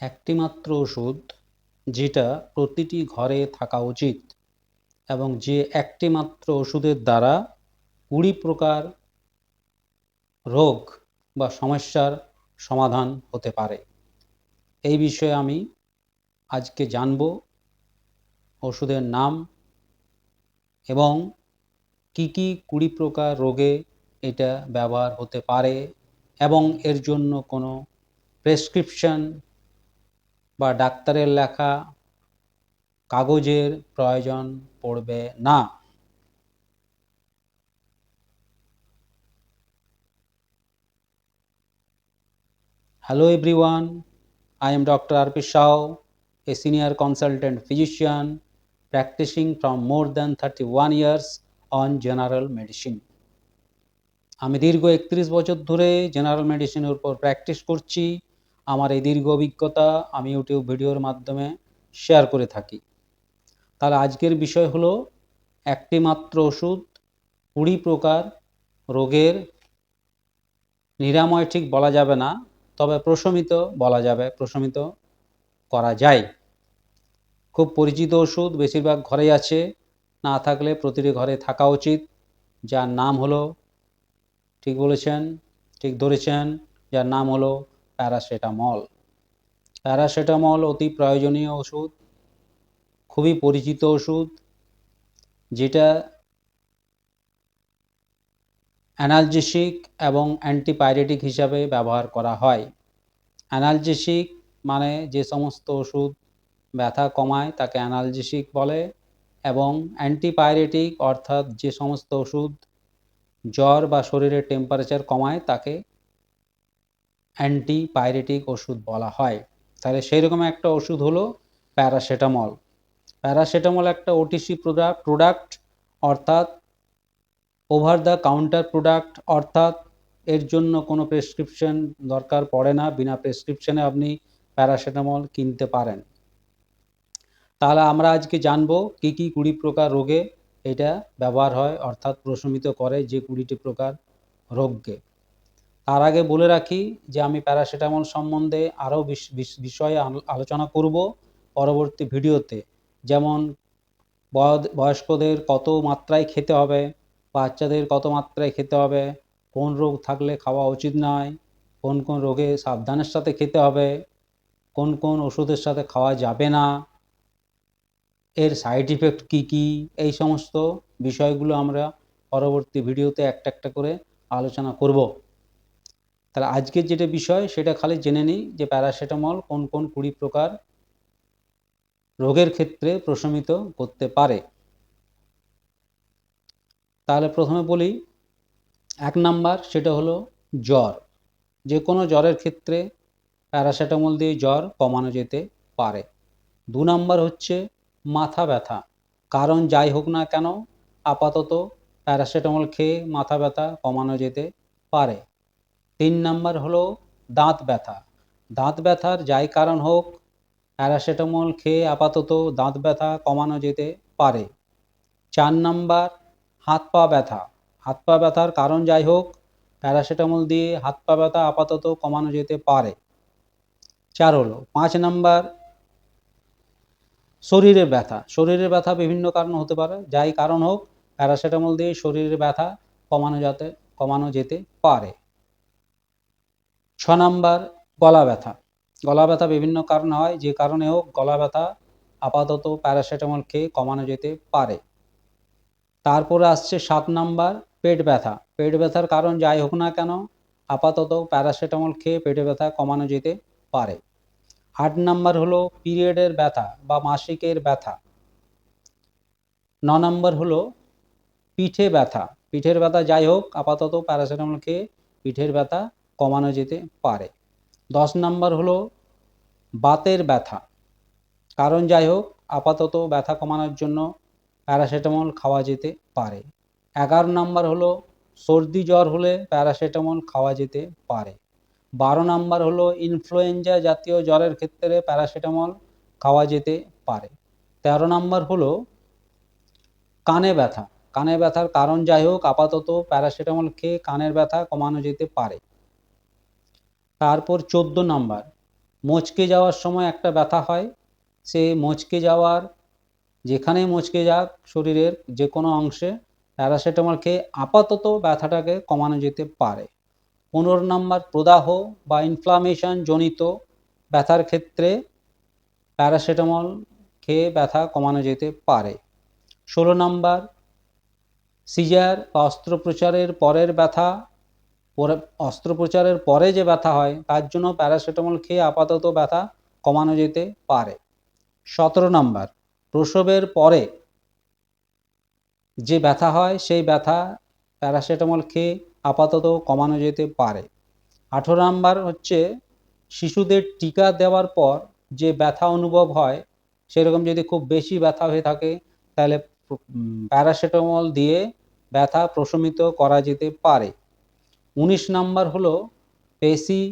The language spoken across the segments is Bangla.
একটিমাত্র ওষুধ যেটা প্রতিটি ঘরে থাকা উচিত এবং যে একটিমাত্র ওষুধের দ্বারা কুড়ি প্রকার রোগ বা সমস্যার সমাধান হতে পারে। এই বিষয়ে আমি আজকে জানব ওষুধের নাম এবং কি কি কুড়ি প্রকার রোগে এটা ব্যবহার হতে পারে এবং এর জন্য কোনো প্রেসক্রিপশন বা ডাক্তারের লেখা কাগজের প্রয়োজন পড়বে না। Hello everyone I am doctor R P Shah a senior consultant physician practising from more than thirty one years on general medicine আমি দীর্ঘ একত্রিশ বছর ধরে জেনারেল মেডিসিনের উপর প্র্যাকটিস করছি। আমার এই দীর্ঘ অভিজ্ঞতা আমি ইউটিউব ভিডিওর মাধ্যমে শেয়ার করে থাকি। তাহলে আজকের বিষয় হলো, একটি মাত্র ওষুধ, কুড়ি প্রকার রোগের নিরাময় ঠিক বলা যাবে না, তবে প্রশমিত বলা যাবে, প্রশমিত করা যায়। খুব পরিচিত ওষুধ বেশিরভাগ ঘরেই আছে, না থাকলে প্রতিটি ঘরে থাকা উচিত। যার নাম হলো, ঠিক বলেছেন, ঠিক ধরেছেন, যার নাম হলো প্যারাসিটামল। প্যারাসেটামল অতি প্রয়োজনীয় ওষুধ, খুবই পরিচিত ওষুধ, যেটা অ্যানালজেসিক এবং অ্যান্টিপাইরেটিক হিসাবে ব্যবহার করা হয়। অ্যানালজেসিক মানে যে সমস্ত ওষুধ ব্যথা কমায় তাকে অ্যানালজেসিক বলে এবং অ্যান্টিপাইরেটিক অর্থাৎ যে সমস্ত ওষুধ জ্বর বা শরীরের টেম্পারেচার কমায় তাকে অ্যান্টিপাইরেটিক ওষুধ বলা হয়। তাহলে সেই রকম একটা ওষুধ হলো প্যারাসিটামল। প্যারাসিটামল একটা ওটিসি প্রোডাক্ট প্রোডাক্ট অর্থাৎ ওভার দ্য কাউন্টার প্রোডাক্ট অর্থাৎ এর জন্য কোনো প্রেসক্রিপশন দরকার পড়ে না, বিনা প্রেসক্রিপশনে আপনি প্যারাসিটামল কিনতে পারেন। তাহলে আমরা আজকে জানব কি কি কুড়ি প্রকার রোগে এটা ব্যবহার হয়, অর্থাৎ প্রশমিত করে যে কুড়িটি প্রকার রোগকে। তার আগে বলে রাখি যে আমি প্যারাসিটামল সম্বন্ধে আরও বিষয়ে আলোচনা করব পরবর্তী ভিডিওতে। যেমন বয়স্কদের কত মাত্রায় খেতে হবে, বাচ্চাদের কত মাত্রায় খেতে হবে, কোন রোগ থাকলে খাওয়া উচিত নয়, কোন কোন রোগে সাবধানের সাথে খেতে হবে, কোন কোন ওষুধের সাথে খাওয়া যাবে না, এর সাইড ইফেক্ট কী কী, এই সমস্ত বিষয়গুলো আমরা পরবর্তী ভিডিওতে একটা একটা করে আলোচনা করব। তাহলে আজকের যেটা বিষয়, সেটা খালি জেনে নিই যে প্যারাসিটামল কোন কোন কুড়ি প্রকার রোগের ক্ষেত্রে প্রশমিত করতে পারে। তাহলে প্রথমে বলি, এক নাম্বার সেটা হলো জ্বর। যে কোনো জ্বরের ক্ষেত্রে প্যারাসিটামল দিয়ে জ্বর কমানো যেতে পারে। দু নাম্বার হচ্ছে মাথা ব্যথা। কারণ যাই হোক না কেন, আপাতত প্যারাসিটামল খেয়ে মাথা ব্যথা কমানো যেতে পারে। তিন নাম্বার হলো দাঁত ব্যথা। দাঁত ব্যথার যাই কারণ হোক, প্যারাসিটামল খেয়ে আপাতত দাঁত ব্যথা কমানো যেতে পারে। চার নাম্বার, হাত পা ব্যথা। হাত পা ব্যথার কারণ যাই হোক, প্যারাসিটামল দিয়ে হাত পা ব্যথা আপাতত কমানো যেতে পারে। চার হলো, পাঁচ নাম্বার, শরীরের ব্যথা। শরীরের ব্যথা বিভিন্ন কারণ হতে পারে, যাই কারণ হোক, প্যারাসিটামল দিয়ে শরীরের ব্যথা কমানো যাতে, কমানো যেতে পারে। ছ নাম্বার, গলা ব্যথা। গলা ব্যথা বিভিন্ন কারণে হয়, যে কারণে হোক গলা ব্যথা, আপাতত প্যারাসিটামল খেয়ে কমানো যেতে পারে। তারপরে আসছে সাত নাম্বার, পেট ব্যথা। পেট ব্যথার কারণ যাই হোক না কেন, আপাতত প্যারাসিটামল খেয়ে পেটে ব্যথা কমানো যেতে পারে। আট নাম্বার হলো পিরিয়ডের ব্যথা বা মাসিকের ব্যথা। ন নম্বর হলো পিঠে ব্যথা। পিঠের ব্যথা যাই হোক, আপাতত প্যারাসিটামল খেয়ে পিঠের ব্যথা কমানো যেতে পারে। দশ নম্বর হলো বাতের ব্যথা। কারণ যাই হোক, আপাতত ব্যথা কমানোর জন্য প্যারাসিটামল খাওয়া যেতে পারে। এগারো নম্বর হলো সর্দি জ্বর হলে প্যারাসিটামল খাওয়া যেতে পারে। বারো নম্বর হলো ইনফ্লুয়েঞ্জা জাতীয় জ্বরের ক্ষেত্রে প্যারাসিটামল খাওয়া যেতে পারে। তেরো নম্বর হলো কানে ব্যথা। কানে ব্যথার কারণ যাই হোক, আপাতত প্যারাসিটামল খেয়ে কানের ব্যথা কমানো যেতে পারে। তারপর চোদ্দ নাম্বার, মচকে যাওয়ার সময় একটা ব্যথা হয়, সে মচকে যাওয়ার, যেখানে মচকে যাক শরীরের যে কোনো অংশে প্যারাসিটামল খেয়ে আপাতত ব্যথাটাকে কমানো যেতে পারে। পনেরো নম্বর, প্রদাহ বা ইনফ্লামেশন জনিত ব্যথার ক্ষেত্রে প্যারাসিটামল খেয়ে ব্যথা কমানো যেতে পারে। ষোলো নম্বর, সিজার বা অস্ত্রোপচারের পরের ব্যথা পরে অস্ত্রোপচারের পরে যে ব্যথা হয়, তার জন্য প্যারাসিটামল খেয়ে আপাতত ব্যথা কমানো যেতে পারে। সতেরো নম্বর, প্রসবের পরে যে ব্যথা হয়, সেই ব্যথা প্যারাসিটামল খেয়ে আপাতত কমানো যেতে পারে। আঠেরো নাম্বার হচ্ছে, শিশুদের টিকা দেওয়ার পর যে ব্যথা অনুভব হয়, সেরকম যদি খুব বেশি ব্যথা হয়ে থাকে, তাহলে প্যারাসিটামল দিয়ে ব্যথা প্রশমিত করা যেতে পারে। উনিশ নাম্বার হলো পেশি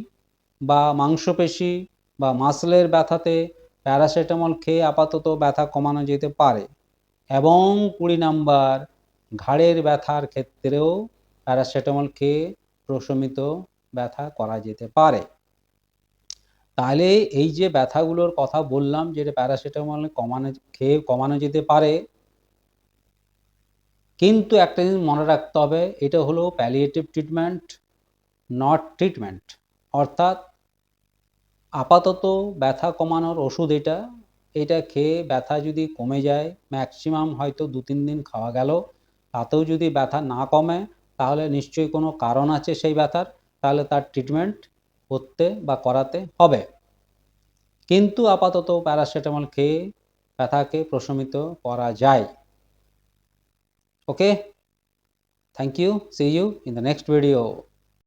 বা মাংসপেশি বা মাসলের ব্যথাতে প্যারাসিটামল খেয়ে আপাতত ব্যথা কমানো যেতে পারে এবং কুড়ি নাম্বার ঘাড়ের ব্যথার ক্ষেত্রেও প্যারাসিটামল খেয়ে প্রশমিত ব্যথা করা যেতে পারে। তাহলে এই যে ব্যথাগুলোর কথা বললাম, যেটা প্যারাসিটামল কমানো, খেয়ে কমানো যেতে পারে কিন্তু একটা জিনিস মনে রাখতে হবে, এটা হলো প্যালিয়েটিভ ট্রিটমেন্ট নট ট্রিটমেন্ট অর্থাৎ আপাতত ব্যথা কমানোর ওষুধ এটা এটা খেয়ে ব্যথা যদি কমে যায় ম্যাক্সিমাম হয়তো দু তিন দিন খাওয়া গেল, তাতেও যদি ব্যথা না কমে, তাহলে নিশ্চয়ই কোনো কারণ আছে সেই ব্যথার, তাহলে তার ট্রিটমেন্ট করতে বা করাতে হবে। কিন্তু আপাতত প্যারাসিটামল খেয়ে ব্যথাকে প্রশমিত করা যায়। okay? Thank you. See you in the next video.